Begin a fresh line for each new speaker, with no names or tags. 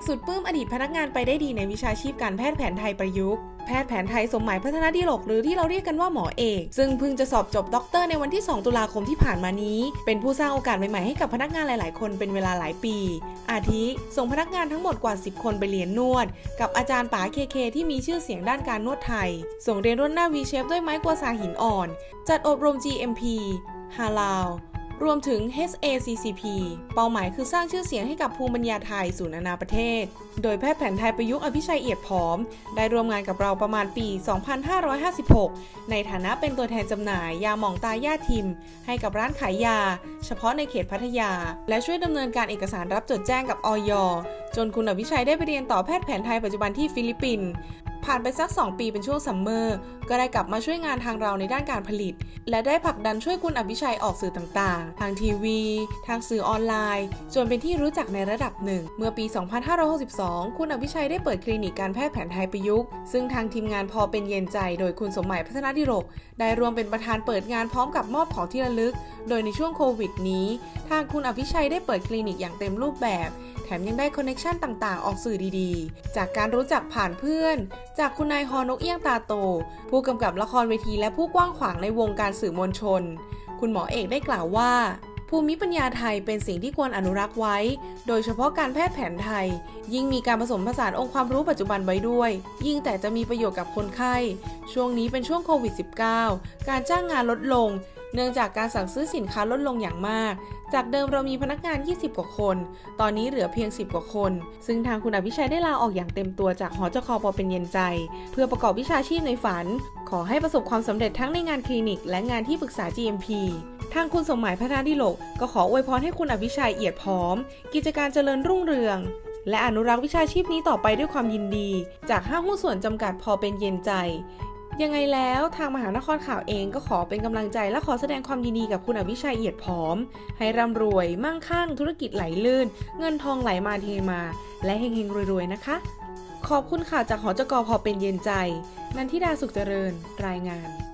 กสุดปื้มอดีตพนักงานไปได้ดีในวิชาชีพการแพทย์แผนไทยประยุกต์แพทย์แผนไทยสมหมายพัฒนาดีโลกหรือที่เราเรียกกันว่าหมอเอก ซึ่งเพิ่งจะสอบจบด็อกเตอร์ในวันที่ 2 ตุลาคมที่ผ่านมานี้ เป็นผู้สร้างโอกาสใหม่ๆให้กับพนักงานหลาย ๆ คนเป็นเวลาหลายปี อาทิส่งพนักงานทั้งหมดกว่า 10 คนไปเรียนนวด กับอาจารย์ป๋าเคเคที่มีชื่อเสียงด้านการนวดไทย ส่งเรียนรุ่นหน้า V Shape ด้วยไม้กวาดสาหินอ่อน จัดอบรม GMP ฮาลาล รวมถึง HACCP เป้าหมายคือสร้างชื่อเสียงให้กับภูมิปัญญาไทยสู่นานาประเทศ โดยแพทย์แผนไทยประยุกต์อภิชัยเอียดผอม ได้ร่วมงานกับเราประมาณปี 2556 ในฐานะเป็นตัวแทนจำหน่าย ยาหมองตาย่าทิม ให้กับร้านขายยา เฉพาะในเขตพัทยา และช่วยดำเนินการเอกสารรับจดแจ้งกับออยจนคุณอภิชัยได้ไปเรียนต่อแพทย์แผนไทยปัจจุบันที่ฟิลิปปินส์ ผ่านไปสัก 2 ปีเป็นช่วงซัมเมอร์ ก็ได้กลับมาช่วยงานทางเราในด้านการผลิต และได้ผลักดันช่วยคุณอภิชัยออกสื่อต่างๆ ทางทีวี ทางสื่อออนไลน์ จนเป็นที่รู้จักในระดับหนึ่ง เมื่อปี 2562 คุณอภิชัยได้เปิดคลินิกการแพทย์แผนไทยประยุกต์ ซึ่งทางทีมงานพอเป็นเย็นใจ โดยคุณสมหมายพัฒนาดิโรก ได้รวมเป็นประธานเปิดงานพร้อมกับมอบของที่ระลึก โดยในช่วงโควิดนี้ ทางคุณอภิชัยได้เปิดคลินิกอย่างเต็มรูปแบบ ถมยังได้คอนเน็ชันต่างๆ ออกสื่อดีๆ จากการรู้จักผ่านเพื่อน จากคุณนายฮอนกเอี้ยงตาโต ผู้กำกับละครเวทีและผู้กว้างขวางในวงการสื่อมวลชน คุณหมอเอกได้กล่าวว่าภูมิปัญญาไทยเป็นสิ่งที่ควรอนุรักษ์ไว้ โดยเฉพาะการแพทย์แผนไทย ยิ่งมีการผสมผสานองค์ความรู้ปัจจุบันไว้ด้วย ยิ่งแต่จะมีประโยชน์กับคนไข้ ช่วงนี้เป็นช่วงโควิด -19 การจ้างงานลดลง เนื่องจากการสั่งซื้อสินค้าลดลงอย่างมาก จากเดิมเรามีพนักงาน 20 กว่าคน ตอนนี้เหลือเพียง 10 กว่าคน ซึ่งทางคุณอภิชัยได้ลาออกอย่างเต็มตัวจากหอจคอปเป็นเย็นใจ เพื่อประกอบวิชาชีพในฝัน ขอให้ประสบความสำเร็จทั้งในงานคลินิก และงานที่ปรึกษา GMP ทางคุณสมหมายพัฒนาดิโลกก็ขออวยพรให้คุณอภิชัยเอียดพร้อม กิจการเจริญรุ่งเรืองและอนุรักษ์วิชาชีพนี้ต่อไปด้วยความยินดี จากห้างหุ้นส่วนจำกัดพอเป็นเย็นใจ ยังไงแล้วทางมหานครข่าวเองก็ขอเป็นกำลังใจและขอแสดงความยินดีกับคุณอภิชัยเอียดพร้อม ให้ร่ำรวย มั่งคั่ง ธุรกิจไหลลื่น เงินทองไหลมาเทมา และเฮงๆรวยๆนะคะ ขอบคุณข่าวจากหอจกพอเป็นเย็นใจ นันทิดาสุขเจริญ รายงาน